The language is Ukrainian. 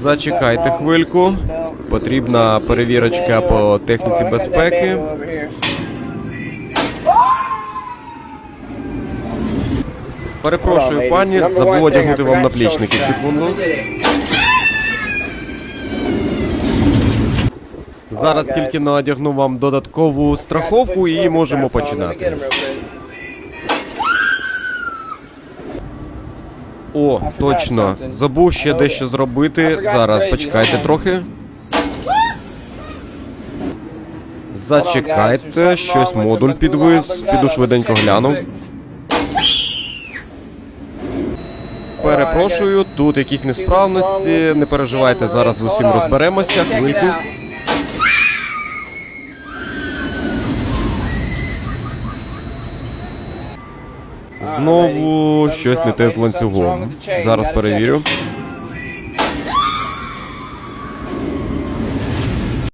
Зачекайте хвильку. Потрібна перевірочка по техніці безпеки. Перепрошую, пані, забув одягнути вам наплічники. Секунду. Зараз тільки надягну вам додаткову страховку і можемо починати. О, точно. Забув ще дещо зробити. Зараз почекайте трохи. Зачекайте, щось модуль підвис. Піду швиденько гляну. Перепрошую, тут якісь несправності. Не переживайте, зараз з усім розберемося. Хвильку. Знову щось не те з ланцюгом. Зараз перевірю.